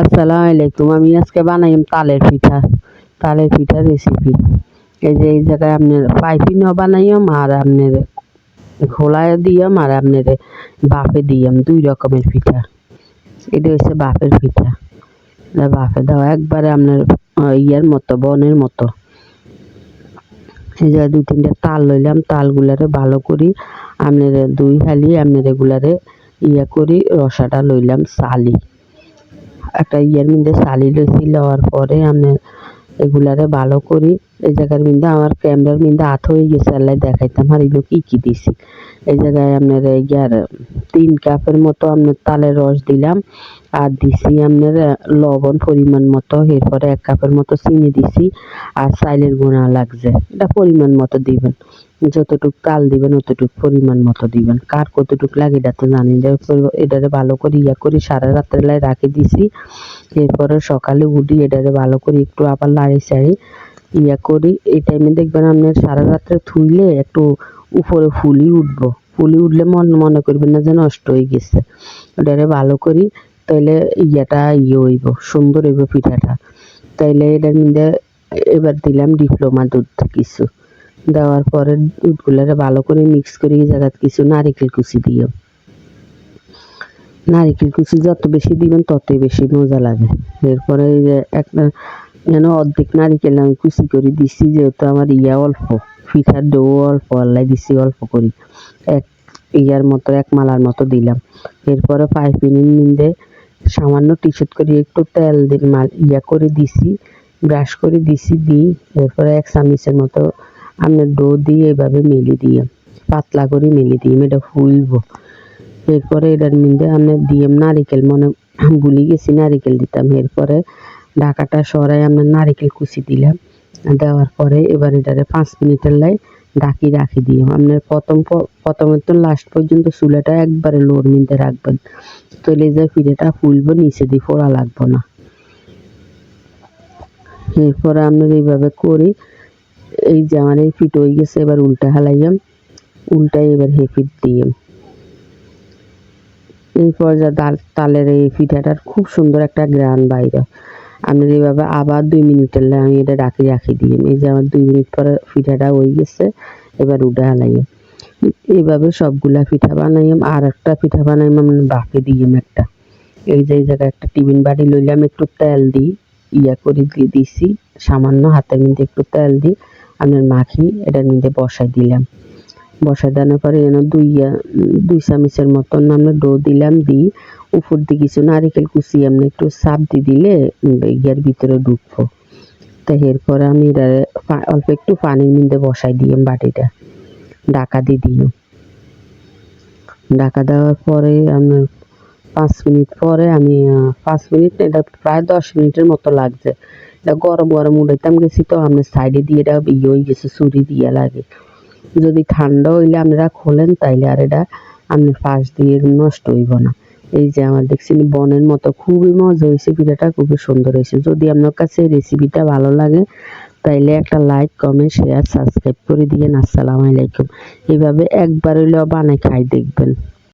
আসসালামু আলাইকুম। আমি আজকে বানাইম তালের পিঠা তালের পিঠা রেসিপি এই যে এই জায়গায় আপনার পাইপিনও বানাইম আর আপনার খোলায় দিয়াম আর আপনার বাফে দিয়াম, দুই রকমের পিঠা। এটা হচ্ছে বাফের পিঠা। এটা বাফে দেওয়া একবারে আপনার ইয়ার মতো, বনের মতো। এই জায়গায় দুই তিনটা তাল লইলাম, তালগুলারে ভালো করি। আপনার দুই হালি আপনার এগুলারে ইয়া করি, রসাটা লইলাম চালি একটা ইয়ের মধ্যে সালি লইছি লওয়ার পরে আমি এগুলারে ভালো করি। এই জায়গার মধ্যে আমার ক্যামেরার মধ্যে হাত হয়ে গেছে, আল্লাহ দেখাইতাম। আর এগুলো কি কি দিছি? এই জায়গায় আপনার ইয়ার তিন কাপের মতো আপনার তালের রস দিলাম, আর দিছি আপনার লবণ পরিমাণ মতো, এরপরে এক কাপের মতো চিনি দিছি, আর চাইলের গুঁড়া লাগছে। এটা পরিমাণ মতো দিবেন। যতটুক তাল দিবেন, অতটুক পরিমাণ মতো দিবেন। কার কতটুক লাগে এটা তো জানি এটারে ভালো করে ইয়া করি সারা রাত্রেলায় রাখি দিছি। এরপরে সকালে উঠি, এটারে ভালো করে একটু আবার লাড়ি চাড়ি ইয়া করি, এই টাইমে দেখবেন আপনার সারা রাত্রে থুইলে একটু উপরে ফুলি উঠবো। ফুলি উঠলে মন, মনে করবেন না যে নষ্ট হয়ে গেছে। ওটারে ভালো করি, তাইলে ইয়াটা ইয়ে হইব, সুন্দর হইব পিঠাটা। তাইলে এটার মধ্যে এবার দিলাম ডিপ্লোমা দুধ কিছু। দেওয়ার পরে দুধগুলারে ভালো করে মিক্স করে এই জায়গায় কিছু নারিকেল কুচি দিও। নারিকেল কুচি যত বেশি দিবেন, ততই বেশি মজা লাগে। এরপরে এই যে একটা যেন অর্ধেক নারিকেল আমি কুচি করে দিছি, যেহেতু আমার ইয়া অল্প, পিঠার ডো অল্প, আল্লাহ দিছি অল্প করি। এক ইয়ার মতো, এক মালার মতো দিলাম। এরপরে পাইপিনের নিন্দে সামান্য টিশার্ট করে একটু তেল দিয়ে মাল ইয়া করে দিছি, ব্রাশ করে দিছি, দিই। এরপরে এক চামচের মতো আপনার ডো দিয়ে এভাবে মেলে দিয়ে পাতলা করে মেলে দিয়ে এটা ফুলবো। এরপরে এটার মধ্যে আমরা দিয়াম নারিকেল মনে ভুলে গেছি, নারিকেল দিতাম। এরপরে ঢাকাটা সরাই আমরা নারিকেল কুচি দিলাম। দেওয়ার পরে এবার এটারে পাঁচ মিনিটের লাই ঢাকি রাখি দিয়ে আপনার প্রথম প্রথমে তো লাস্ট পর্যন্ত চুলাটা একবারে লোর মধ্যে রাখবেন। তৈলে যে ফিরেটা ফুলবো, নিচে দিয়ে ফোড়া লাগবো না। এরপরে আপনার এইভাবে করি, এই যে আমার এই ফিট হয়ে গেছে, এবার উল্টা হালাইয়াম, উল্টাই এবার হেফিট দিয়ে এই পর্যায়ে ডাল তালের এই পিঠাটার খুব সুন্দর একটা গ্রান বাইরে আপনার এইভাবে আবার দুই মিনিটের আমি এটা রাখি রাখি দিয়ে। এই যে আমার দুই মিনিট পরে পিঠাটা হয়ে গেছে, এবার উঠে হালাইম এইভাবে সবগুলা পিঠা বানাইম, আর একটা পিঠা বানাইম, আমি বাফে দিইম একটা। এই যে এই জায়গায় একটা টিফিন বাড়ি লইলাম, একটু তেল দিই, ইয়া করে দিয়ে দিছি, সামান্য হাতের মধ্যে একটু তেল দিই আপনার মাখি এটার মধ্যে বসাই দিলাম। বসাই দেওয়ার পরে যেন দুই আহ, দুই চামচের মতন আমরা ডো দিলাম দিই। উপর দিয়ে কিছু নারিকেল কুচি এমনি একটু চাপ দিয়ে দিলে ইয়ার ভিতরে ঢুকবো। তো এরপরে আমি অল্প একটু পানির মধ্যে বসাই দিই বাটিটা। ঢাকা দিয়ে দিই। ঢাকা দেওয়ার পরে আমি পাঁচ মিনিট পরে আমি পাঁচ মিনিট এটা প্রায় দশ মিনিটের মতো লাগছে। এটা গরম গরম উঠাইতাম গেছি তো আমি সাইডে দিয়ে এটা ইয়ে হয়ে গেছে চুরি দিয়ে লাগে। যদি ঠান্ডা হইলে আপনারা খোলেন, তাইলে আর এটা আপনি ফাঁস দিয়ে নষ্ট হইব না। এই যে আমার দেখছেন, বনের মতো খুবই মজা হয়েছে পিঠাটা খুবই সুন্দর হয়েছে যদি আপনার কাছে রেসিপিটা ভালো লাগে, তাইলে একটা লাইক কমেন্ট শেয়ার সাবস্ক্রাইব করে দিয়েন। আসসালামু আলাইকুম। এইভাবে একবার হইলেও বানায় খাই দেখবেন।